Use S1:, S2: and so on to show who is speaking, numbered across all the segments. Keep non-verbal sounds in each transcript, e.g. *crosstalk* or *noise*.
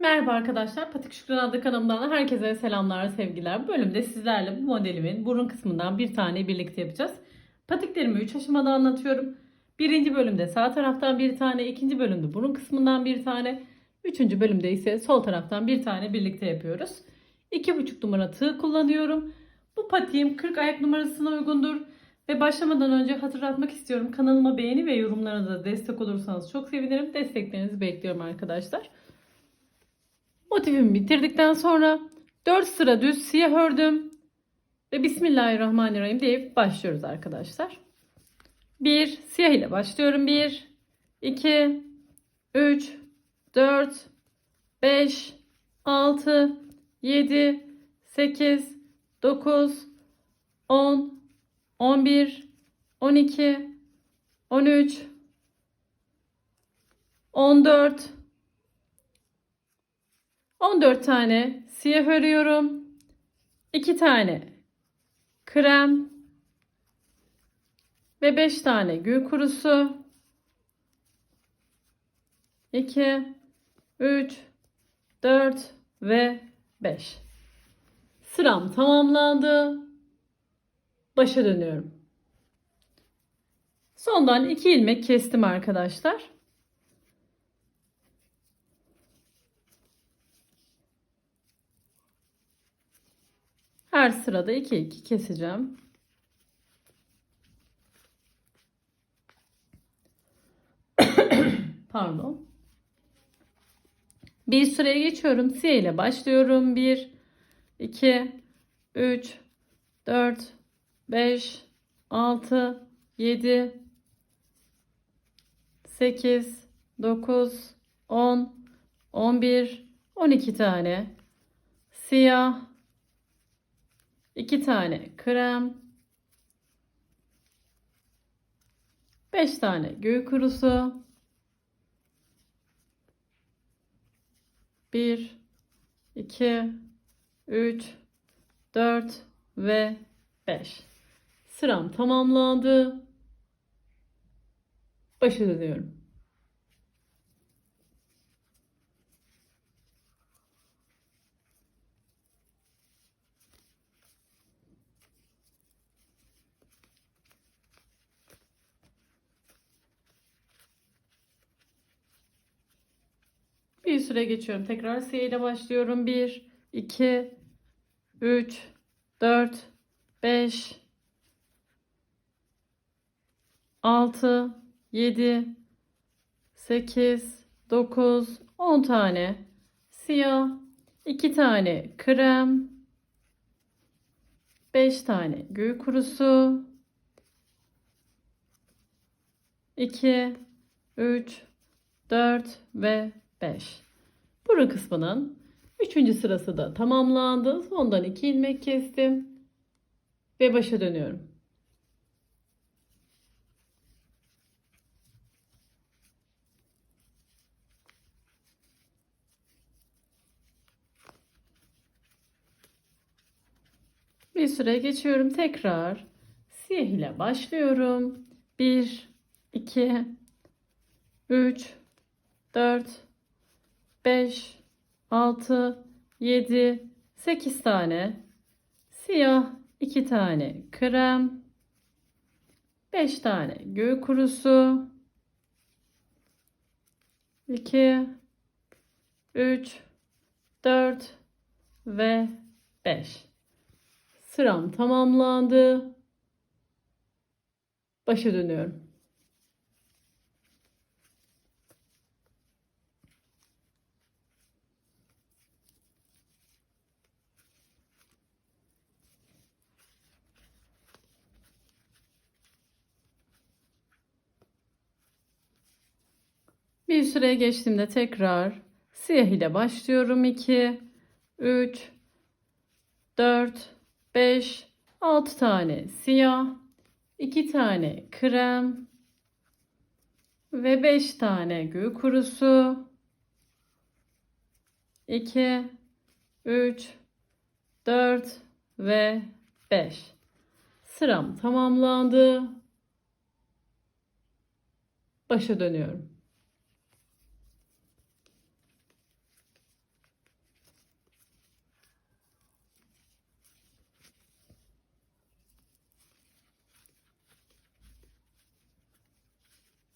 S1: Merhaba arkadaşlar, Patik Şükran adlı kanalımdan herkese selamlar, sevgiler. Bu bölümde sizlerle bu modelimin burun kısmından bir tane birlikte yapacağız. Patiklerimi 3 aşamada anlatıyorum. Birinci bölümde sağ taraftan bir tane, ikinci bölümde burun kısmından bir tane, üçüncü bölümde ise sol taraftan bir tane birlikte yapıyoruz. 2,5 numara tığ kullanıyorum. Bu patiğim 40 ayak numarasına uygundur. Ve başlamadan önce hatırlatmak istiyorum. Kanalıma beğeni ve yorumlarına da destek olursanız çok sevinirim. Desteklerinizi bekliyorum arkadaşlar. Motifimi bitirdikten sonra 4 sıra düz siyah ördüm. Ve Bismillahirrahmanirrahim deyip başlıyoruz arkadaşlar. 1 siyah ile başlıyorum. 1 2 3 4 5 6 7 8 9 10 11 12 13 14 14 tane siyah örüyorum. 2 tane krem ve 5 tane gül kurusu. 2 3 4 ve 5. Sıram tamamlandı. Başa dönüyorum. Sondan 2 ilmek kestim arkadaşlar. Her sırada 2 2 keseceğim. *coughs* Pardon. Bir sıraya geçiyorum. Siyah ile başlıyorum. 1 2 3 4 5 6 7 8 9 10 11 12 tane siyah 2 tane krem, 5 tane göğü kurusu, 1, 2, 3, 4 ve 5. Sıram tamamlandı. Başa dönüyorum. süre geçiyorum. Tekrar siyah ile başlıyorum. 1, 2, 3, 4, 5, 6, 7, 8, 9, 10 tane siyah, 2 tane krem, 5 tane gül kurusu, 2, 3, 4 ve 5. Burun kısmının 3. sırası da tamamlandı. Sondan 2 ilmek kestim. Ve başa dönüyorum. Bir süre geçiyorum. Tekrar siyah ile başlıyorum. 1, 2, 3, 4, 5, 6, 7, 8 tane. Siyah 2 tane krem. 5 tane göğü kurusu. 2, 3, 4 ve 5. Sıram tamamlandı. Başa dönüyorum. Bir süreye geçtiğimde tekrar siyah ile başlıyorum. 2, 3, 4, 5, 6 tane siyah, 2 tane krem ve 5 tane gül kurusu. 2, 3, 4 ve 5. Sıram tamamlandı. Başa dönüyorum.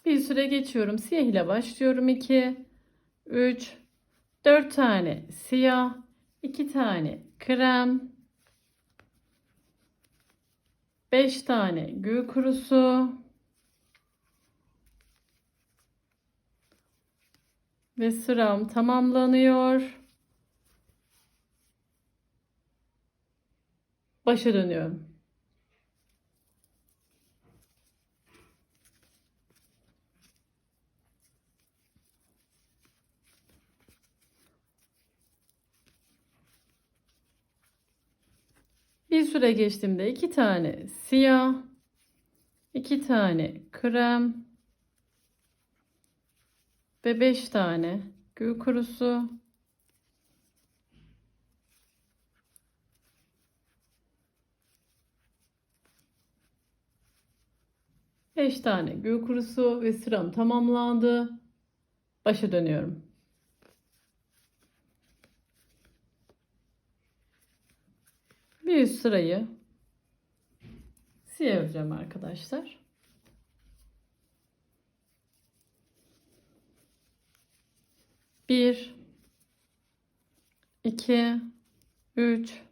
S1: bir süre geçiyorum. Siyah ile başlıyorum. 2, 3, 4 tane siyah, 2 tane krem, 5 tane gül kurusu ve sıram tamamlanıyor. Başa dönüyorum. süre geçtiğimde iki tane siyah, iki tane krem ve beş tane gül kurusu. Beş tane gül kurusu ve sıram tamamlandı. Başa dönüyorum. 100 sırayı siyereceğim arkadaşlar. Bir, iki, üç,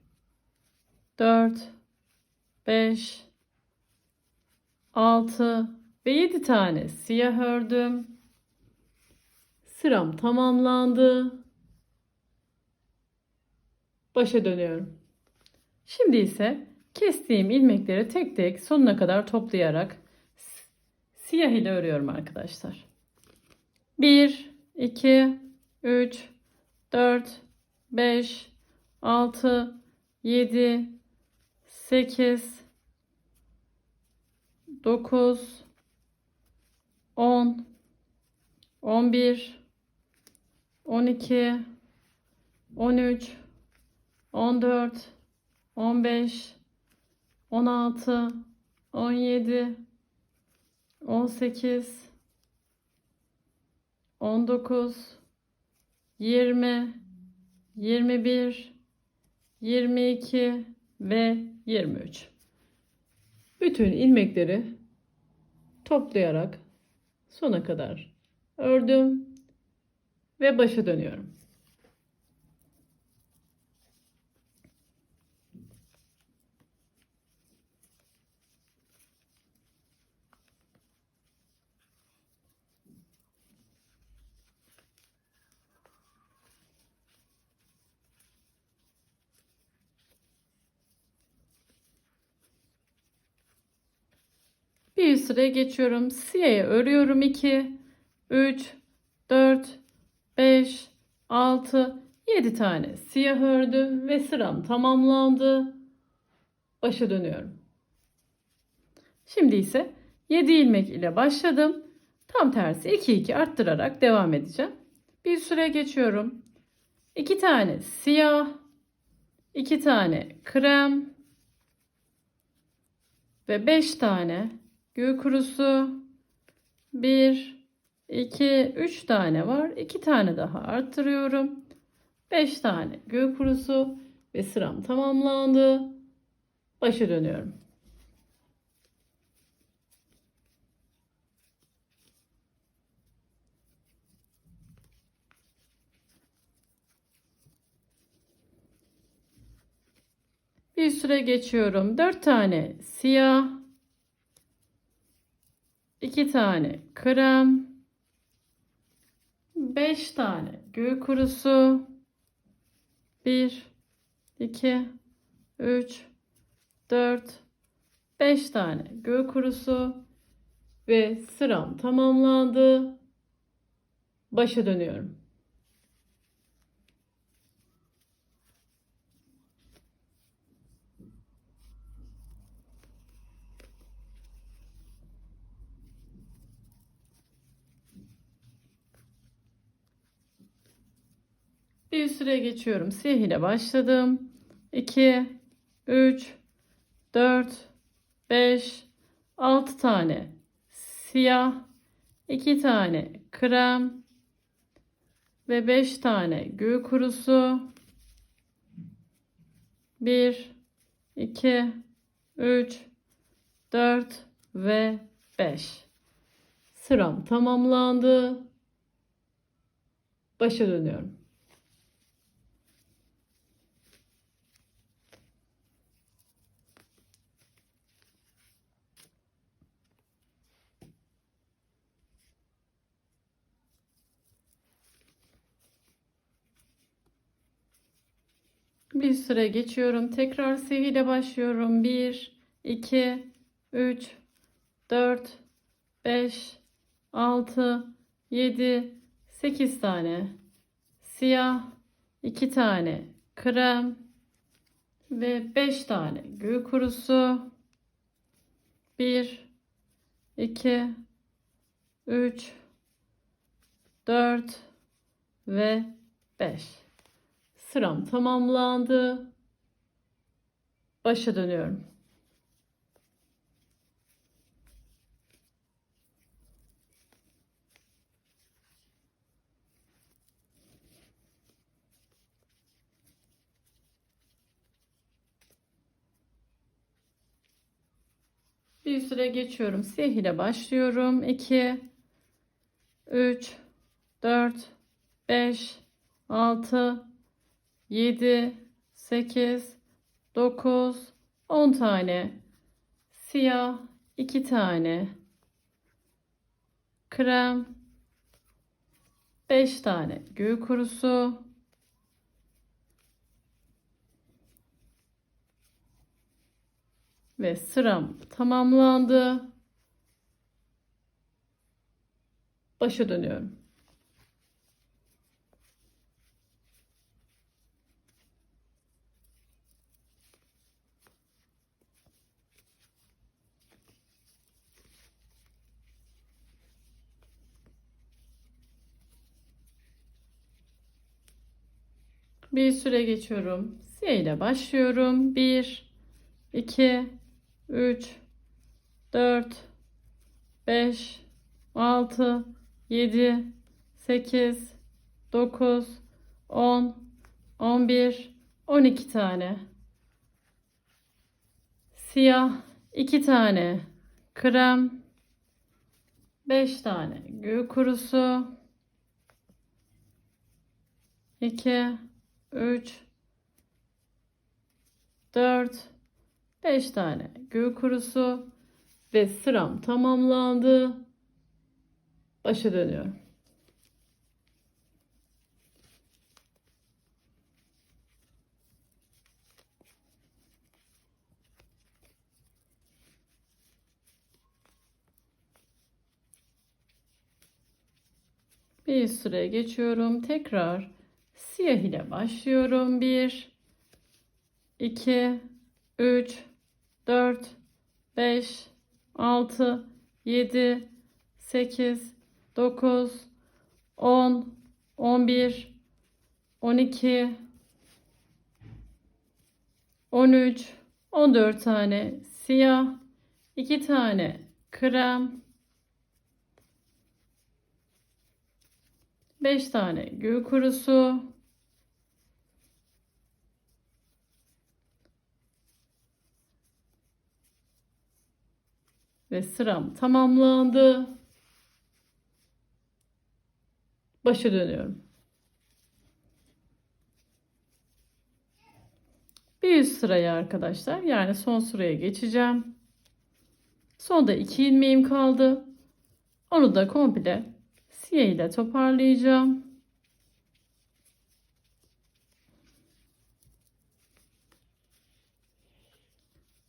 S1: dört, beş, altı ve yedi tane siyah ördüm. Sıram tamamlandı. Başa dönüyorum. Şimdi ise kestiğim ilmekleri tek tek sonuna kadar toplayarak siyah ile örüyorum arkadaşlar. 1, 2, 3, 4, 5, 6, 7, 8, 9, 10, 11, 12, 13, 14, 15, 16, 17, 18, 19, 20, 21, 22 ve 23. Bütün ilmekleri toplayarak sona kadar ördüm ve başa dönüyorum. Bir üst sıraya geçiyorum. Siyaya örüyorum 2, 3, 4, 5, 6, 7 tane siyah ördüm ve sıram tamamlandı. Başa dönüyorum. Şimdi ise 7 ilmek ile başladım. Tam tersi 2 2 arttırarak devam edeceğim. Bir süre geçiyorum. 2 tane siyah, 2 tane krem ve 5 tane gül kurusu 1 2 3 tane var. 2 tane daha arttırıyorum. 5 tane gül kurusu ve sıram tamamlandı. Başa dönüyorum. Bir süre geçiyorum. 4 tane siyah, 2 tane krem, 5 tane göğü kurusu, 1, 2, 3, 4, 5 tane göğü kurusu ve sıram tamamlandı. Başa dönüyorum. sıraya geçiyorum. Siyah ile başladım. 2, 3, 4, 5, 6 tane siyah, 2 tane krem ve 5 tane gül kurusu. 1, 2, 3, 4 ve 5. Sıram tamamlandı. Başa dönüyorum. Bir süre geçiyorum. Tekrar seviyle başlıyorum. 1, 2, 3, 4, 5, 6, 7, 8 tane. Siyah 2 tane krem ve 5 tane gül kurusu. 1 2 3 4 ve 5 Sıram tamamlandı. Başa dönüyorum. Bir süre geçiyorum. Siyah ile başlıyorum. 2 3 4 5 6 7, 8, 9, 10 tane. Siyah 2 tane. Krem 5 tane gül kurusu. Ve sıram tamamlandı. Başa dönüyorum. bir süre geçiyorum. Z ile başlıyorum. 1, 2, 3, 4, 5, 6, 7, 8, 9, 10, 11, 12 tane. Siyah 2 tane. Krem 5 tane. Gül kurusu 2 3 4 5 tane gül kurusu ve sıram tamamlandı. Başa dönüyorum. Bir sıraya geçiyorum. Tekrar Siyah ile başlıyorum. 1, 2, 3, 4, 5, 6, 7, 8, 9, 10, 11, 12, 13, 14 tane siyah, 2 tane krem, 5 tane gül kurusu. Ve sıram tamamlandı. Başa dönüyorum. Bir üst sıraya arkadaşlar yani son sıraya geçeceğim. Sonda 2 ilmeğim kaldı. Onu da komple tüy ile toparlayacağım.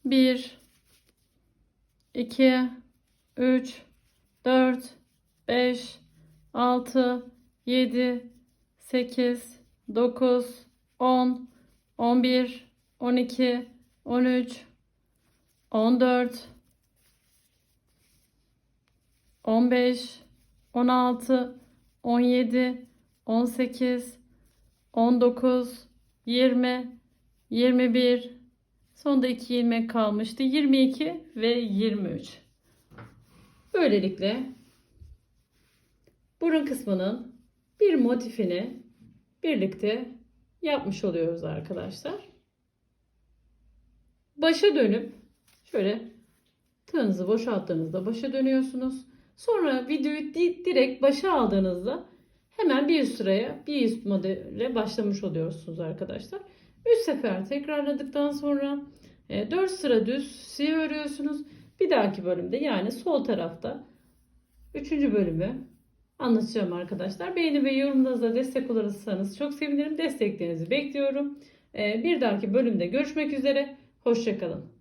S1: Bir, iki, üç, dört, beş, altı, yedi, sekiz, dokuz, on, on bir, on iki, on üç, on dört, on beş. 16, 17, 18, 19, 20, 21, sonunda 2 ilmek kalmıştı. 22 ve 23. Böylelikle burun kısmının bir motifini birlikte yapmış oluyoruz arkadaşlar. Başa dönüp şöyle tığınızı boşalttığınızda başa dönüyorsunuz. Sonra videoyu di direkt başa aldığınızda hemen bir üst sıraya bir üst modele başlamış oluyorsunuz arkadaşlar. 3 sefer tekrarladıktan sonra 4 e, sıra düz siyah örüyorsunuz. Bir dahaki bölümde yani sol tarafta 3. bölümü anlatacağım arkadaşlar. Beğeni ve yorumlarınızla destek olursanız çok sevinirim. Desteklerinizi bekliyorum. E, bir dahaki bölümde görüşmek üzere. Hoşçakalın.